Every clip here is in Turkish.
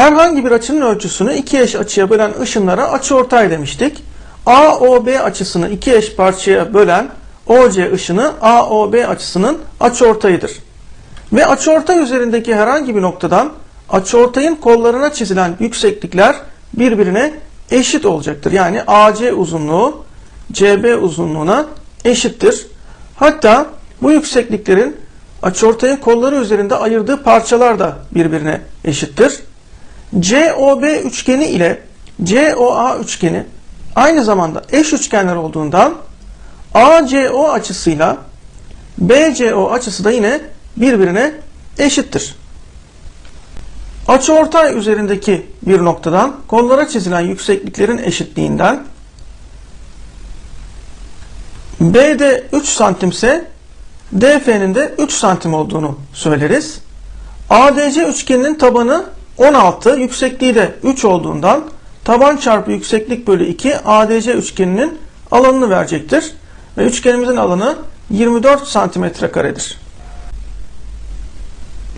Herhangi bir açının ölçüsünü iki eş açıya bölen ışınlara açıortay demiştik. AOB açısını iki eş parçaya bölen OC ışını AOB açısının açıortayıdır. Ve açıortay üzerindeki herhangi bir noktadan açıortayın kollarına çizilen yükseklikler birbirine eşit olacaktır. Yani AC uzunluğu CB uzunluğuna eşittir. Hatta bu yüksekliklerin açıortayın kolları üzerinde ayırdığı parçalar da birbirine eşittir. COB üçgeni ile COA üçgeni aynı zamanda eş üçgenler olduğundan ACO açısıyla BCO açısı da yine birbirine eşittir. Açıortay üzerindeki bir noktadan kollara çizilen yüksekliklerin eşitliğinden BD 3 santimse DF'nin de 3 santim olduğunu söyleriz. ADC üçgeninin tabanı 16, yüksekliği de 3 olduğundan taban çarpı yükseklik bölü 2 ADC üçgeninin alanını verecektir. Ve üçgenimizin alanı 24 santimetre karedir.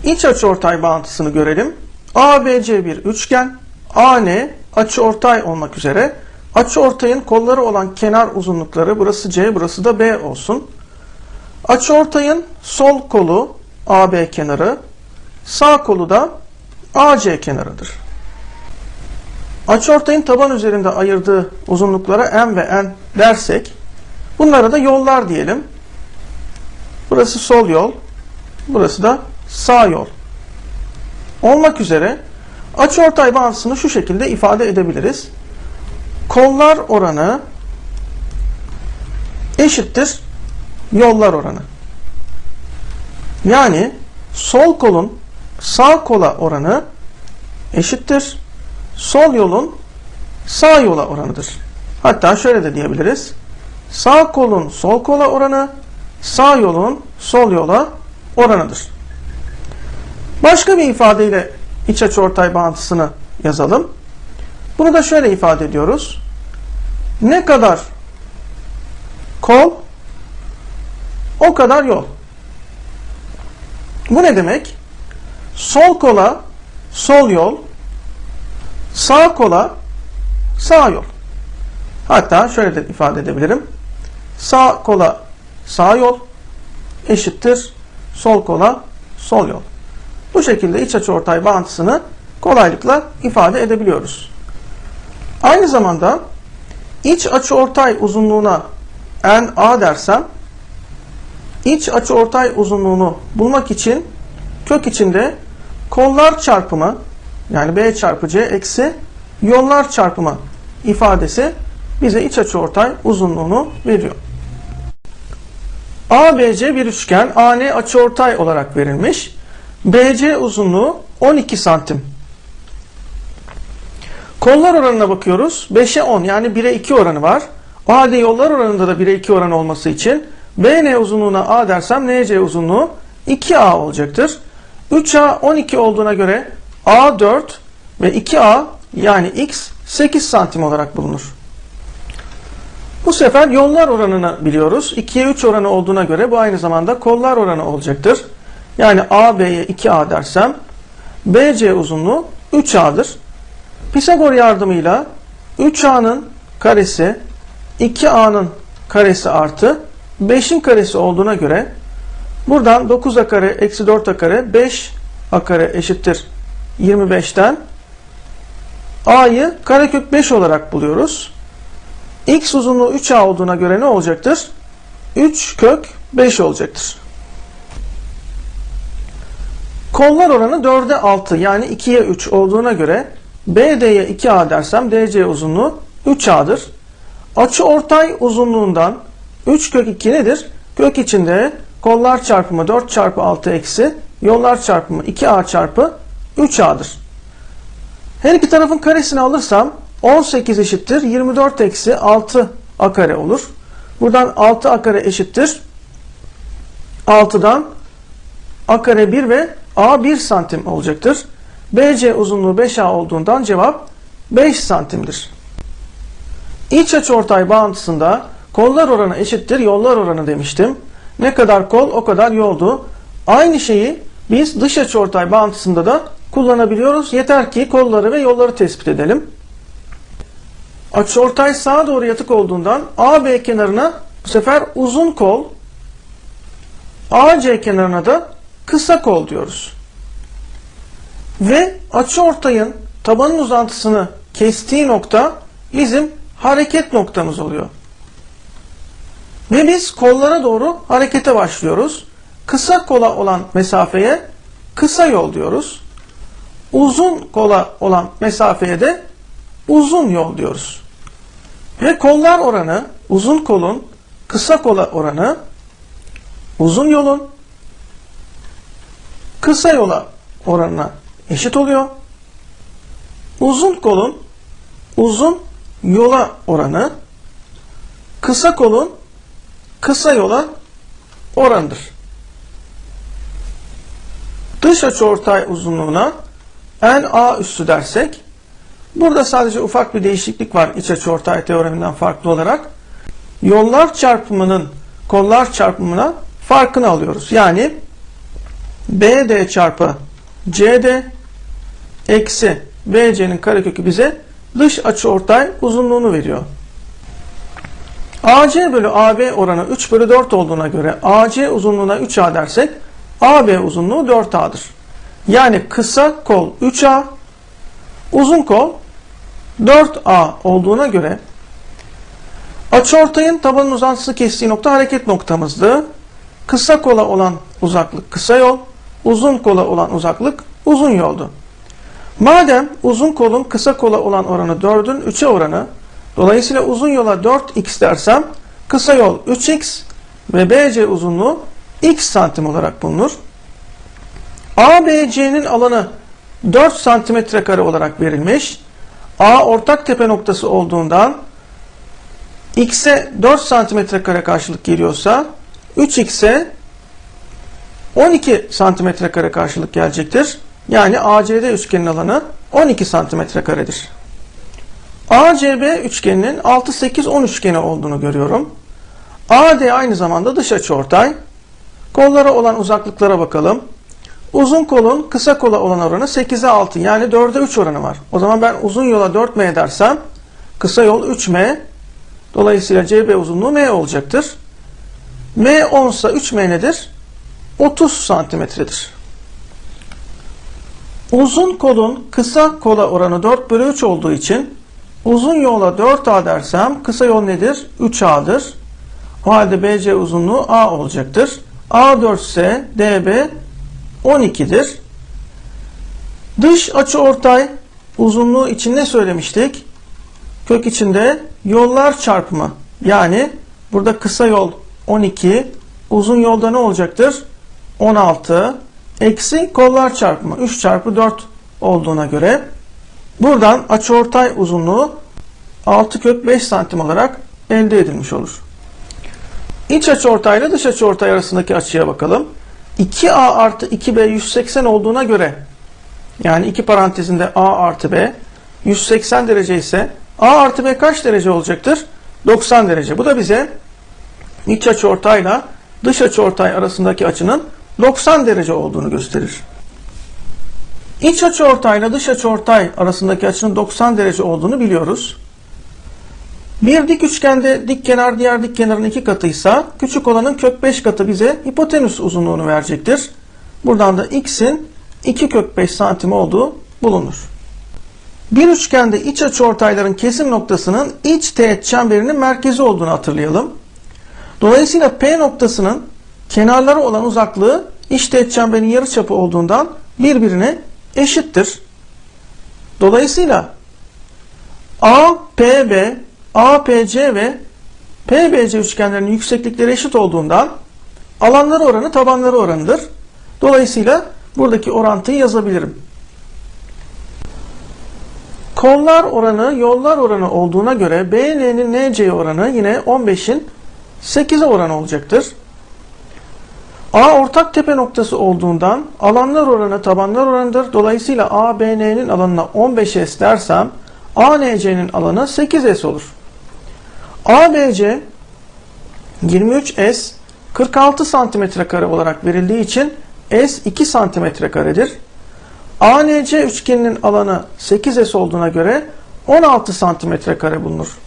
İç açıortay bağıntısını görelim. ABC bir üçgen, AN açıortay olmak üzere açıortayın kolları olan kenar uzunlukları burası C, burası da B olsun. Açıortayın sol kolu AB kenarı, sağ kolu da AC kenarıdır. Açıortayın taban üzerinde ayırdığı uzunluklara M ve N dersek bunlara da yollar diyelim. Burası sol yol, burası da sağ yol. Olmak üzere açıortay bağıntısını şu şekilde ifade edebiliriz. Kollar oranı eşittir yollar oranı. Yani sol kolun sağ kola oranı eşittir. Sol yolun sağ yola oranıdır. Hatta şöyle de diyebiliriz. Sağ kolun sol kola oranı sağ yolun sol yola oranıdır. Başka bir ifadeyle iç açıortay bağıntısını yazalım. Bunu da şöyle ifade ediyoruz. Ne kadar kol o kadar yol. Bu ne demek? Sol kola sol yol, sağ kola sağ yol. Hatta şöyle de ifade edebilirim. Sağ kola sağ yol eşittir sol kola sol yol. Bu şekilde iç açıortay bağıntısını kolaylıkla ifade edebiliyoruz. Aynı zamanda iç açıortay uzunluğuna NA dersem iç açıortay uzunluğunu bulmak için kök içinde kollar çarpımı yani B çarpı C eksi yollar çarpımı ifadesi bize iç açıortay uzunluğunu veriyor. ABC bir üçgen AN açıortay olarak verilmiş. BC uzunluğu 12 santim. Kollar oranına bakıyoruz. 5'e 10 yani 1'e 2 oranı var. Halde yollar oranında da 1'e 2 oran olması için BN uzunluğuna A dersem NC uzunluğu 2A olacaktır. 3A 12 olduğuna göre A 4 ve 2A yani X 8 santim olarak bulunur. Bu sefer yollar oranını biliyoruz. 2'ye 3 oranı olduğuna göre bu aynı zamanda kollar oranı olacaktır. Yani AB'ye 2A dersem BC uzunluğu 3A'dır. Pisagor yardımıyla 3A'nın karesi 2A'nın karesi artı 5'in karesi olduğuna göre buradan 9A kare eksi 4A kare 5A kare eşittir 25'ten A'yı karekök 5 olarak buluyoruz. X uzunluğu 3A olduğuna göre ne olacaktır? 3 kök 5 olacaktır. Kollar oranı 4'e 6 yani 2'ye 3 olduğuna göre BD'ye 2A dersem DC uzunluğu 3A'dır. Açı ortay uzunluğundan 3 kök 2 nedir? Kök içinde kollar çarpımı 4 çarpı 6 eksi yollar çarpımı 2A çarpı 3A'dır. Her iki tarafın karesini alırsam 18 eşittir 24 eksi 6 A kare olur. Buradan 6 A kare eşittir 6'dan A kare 1 ve A 1 santim olacaktır. BC uzunluğu 5A olduğundan cevap 5 santimdir. İç açıortay bağıntısında kollar oranı eşittir yollar oranı demiştim. Ne kadar kol o kadar yoldu. Aynı şeyi biz dış açıortay bağıntısında da kullanabiliyoruz. Yeter ki kolları ve yolları tespit edelim. Açıortay sağa doğru yatık olduğundan AB kenarına bu sefer uzun kol, AC kenarına da kısa kol diyoruz. Ve açıortayın tabanın uzantısını kestiği nokta bizim hareket noktamız oluyor. Ve biz kollara doğru harekete başlıyoruz. Kısa kola olan mesafeye kısa yol diyoruz. Uzun kola olan mesafeye de uzun yol diyoruz. Ve kollar oranı, uzun kolun kısa kola oranı, uzun yolun kısa yola oranına eşit oluyor. Uzun kolun uzun yola oranı, kısa kolun kısa yola oranıdır. Dış açıortay uzunluğuna n a üssü dersek burada sadece ufak bir değişiklik var iç açıortay teoreminden farklı olarak. Yollar çarpımının kollar çarpımına farkını alıyoruz. Yani BD çarpı CD eksi BC'nin karekökü bize dış açıortay uzunluğunu veriyor. AC bölü AB oranı 3 bölü 4 olduğuna göre AC uzunluğuna 3A dersek AB uzunluğu 4A'dır. Yani kısa kol 3A, uzun kol 4A olduğuna göre açıortayın tabanın uzantısı kestiği nokta hareket noktamızdı. Kısa kola olan uzaklık kısa yol, uzun kola olan uzaklık uzun yoldu. Madem uzun kolun kısa kola olan oranı 4'ün 3'e oranı, dolayısıyla uzun yola 4x dersem kısa yol 3x ve BC uzunluğu x santim olarak bulunur. ABC'nin alanı 4 santimetre kare olarak verilmiş. A ortak tepe noktası olduğundan x'e 4 santimetre kare karşılık geliyorsa 3x'e 12 santimetre kare karşılık gelecektir. Yani ACD üçgenin alanı 12 santimetre karedir. ACB üçgeninin 6, 8, 10 üçgeni olduğunu görüyorum. AD aynı zamanda dış açıortay. Kollara olan uzaklıklara bakalım. Uzun kolun kısa kola olan oranı 8'e 6 yani 4'e 3 oranı var. O zaman ben uzun yola 4M dersem kısa yol 3M dolayısıyla CB uzunluğu M olacaktır. M 10 ise 3M nedir? 30 santimetredir. Uzun kolun kısa kola oranı 4 bölü 3 olduğu için uzun yola 4A dersem kısa yol nedir? 3A'dır. O halde BC uzunluğu A olacaktır. A 4 ise DB 12'dir. Dış açı ortay uzunluğu için ne söylemiştik? Kök içinde yollar çarpımı. Yani burada kısa yol 12, uzun yolda ne olacaktır? 16 eksi kollar çarpımı 3 çarpı 4 olduğuna göre buradan açıortay uzunluğu 6 kök 5 santim olarak elde edilmiş olur. İç açıortay ile dış açıortay arasındaki açıya bakalım. 2A artı 2B 180 olduğuna göre yani iki parantezinde A artı B 180 derece ise A artı B kaç derece olacaktır? 90 derece. Bu da bize iç açıortayla dış açıortay arasındaki açının 90 derece olduğunu gösterir. İç açıortay ile dış açıortay arasındaki açının 90 derece olduğunu biliyoruz. Bir dik üçgende dik kenar diğer dik kenarın iki katıysa küçük olanın kök 5 katı bize hipotenüs uzunluğunu verecektir. Buradan da x'in 2 kök 5 santim olduğu bulunur. Bir üçgende iç açıortayların kesim noktasının iç teğet çemberinin merkezi olduğunu hatırlayalım. Dolayısıyla P noktasının kenarları olan uzaklığı iç teğet çemberin yarıçapı olduğundan birbirine eşittir. Dolayısıyla APB, APC ve PBC üçgenlerinin yükseklikleri eşit olduğundan alanları oranı tabanları oranıdır. Dolayısıyla buradaki orantıyı yazabilirim. Kollar oranı yollar oranı olduğuna göre BN'nin NC oranı yine 15'in 8'e oranı olacaktır. A ortak tepe noktası olduğundan alanlar oranı tabanlar oranıdır. Dolayısıyla ABN'nin alanına 15S dersem ANC'nin alanı 8S olur. ABC 23S 46 santimetre kare olarak verildiği için S 2 santimetre karedir. ANC üçgeninin alanı 8S olduğuna göre 16 santimetre kare bulunur.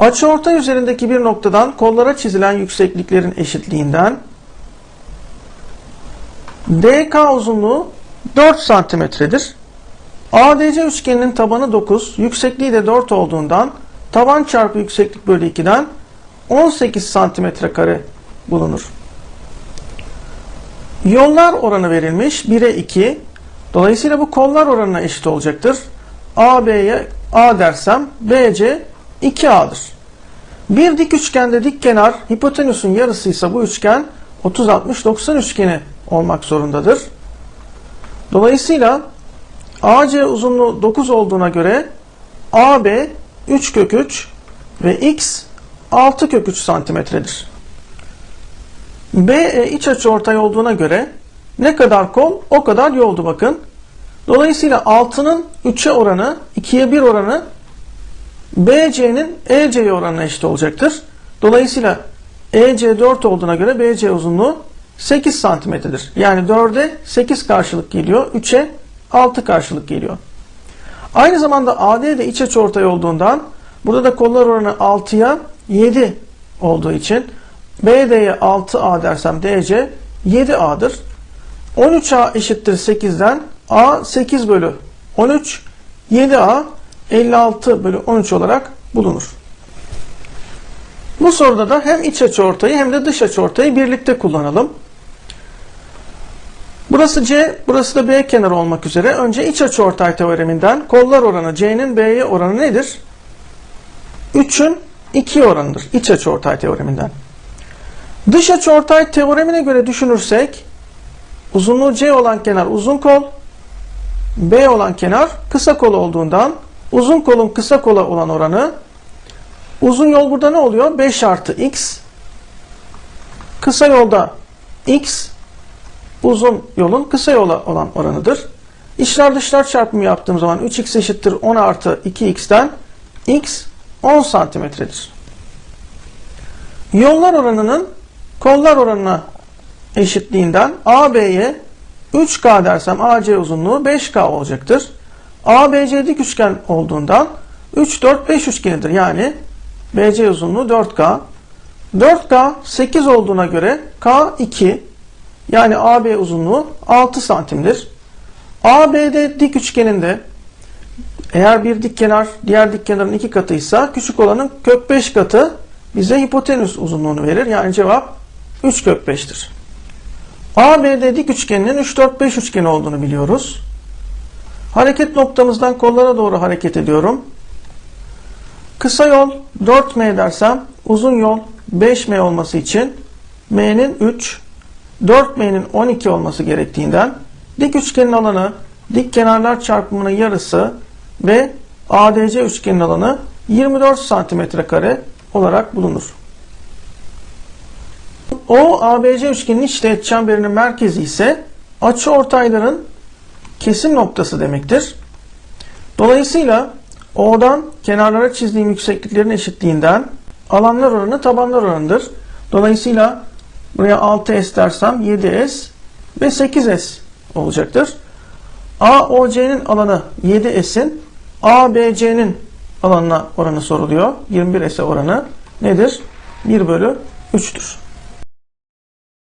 Açıortay üzerindeki bir noktadan kollara çizilen yüksekliklerin eşitliğinden DK uzunluğu 4 santimetredir. ADC üçgeninin tabanı 9, yüksekliği de 4 olduğundan taban çarpı yükseklik bölü 2'den 18 santimetre kare bulunur. Yollar oranı verilmiş 1'e 2. Dolayısıyla bu kollar oranına eşit olacaktır. AB'ye A dersem BC 2A'dır. Bir dik üçgende dik kenar hipotenüsün yarısıysa bu üçgen 30-60-90 üçgeni olmak zorundadır. Dolayısıyla AC uzunluğu 9 olduğuna göre AB 3 kök 3 ve X 6 kök 3 santimetredir. BE iç açı ortay olduğuna göre ne kadar kol o kadar yoldu bakın. Dolayısıyla 6'nın 3'e oranı 2'ye 1 oranı BC'nin EC'ye oranına eşit olacaktır. Dolayısıyla EC 4 olduğuna göre BC uzunluğu 8 santimetredir. Yani 4'e 8 karşılık geliyor. 3'e 6 karşılık geliyor. Aynı zamanda AD de iç açıortay olduğundan burada da kollar oranı 6'ya 7 olduğu için BD'ye 6A dersem DC 7A'dır. 13A eşittir 8'den A 8 bölü 13 7A 56 bölü 13 olarak bulunur. Bu soruda da hem iç açıortayı hem de dış açıortayı birlikte kullanalım. Burası C, burası da B kenarı olmak üzere önce iç açıortay teoreminden kollar oranı C'nin B'ye oranı nedir? 3'ün 2 oranıdır iç açıortay teoreminden. Dış açıortay teoremine göre düşünürsek uzunluğu C olan kenar uzun kol, B olan kenar kısa kol olduğundan uzun kolun kısa kola olan oranı uzun yol burada ne oluyor? 5 artı x kısa yolda x uzun yolun kısa yola olan oranıdır. İçler dışlar çarpımı yaptığım zaman 3x eşittir 10 artı 2x'ten x 10 santimetredir. Yollar oranının kollar oranına eşitliğinden AB'ye 3K dersem AC uzunluğu 5K olacaktır. ABC dik üçgen olduğundan 3, 4, 5 üçgenidir. Yani BC uzunluğu 4K. 4K 8 olduğuna göre K 2 yani AB uzunluğu 6 santimdir. ABD dik üçgeninde eğer bir dik kenar diğer dik kenarın iki katıysa küçük olanın kök 5 katı bize hipotenüs uzunluğunu verir. Yani cevap 3 kök 5'tir. ABD dik üçgeninin 3, 4, 5 üçgeni olduğunu biliyoruz. Hareket noktamızdan kollara doğru hareket ediyorum. Kısa yol 4M dersem uzun yol 5M olması için M'nin 3, 4M'nin 12 olması gerektiğinden dik üçgenin alanı dik kenarlar çarpımının yarısı ve ADC üçgenin alanı 24 santimetre kare olarak bulunur. O ABC üçgenin iç teğet çemberinin merkezi ise açı ortayların kesim noktası demektir. Dolayısıyla O'dan kenarlara çizdiğim yüksekliklerin eşitliğinden alanlar oranı tabanlar oranıdır. Dolayısıyla buraya 6S dersem 7S ve 8S olacaktır. AOC'nin alanı 7S'in ABC'nin alanına oranı soruluyor. 21S'e oranı nedir? 1 bölü 3'tür.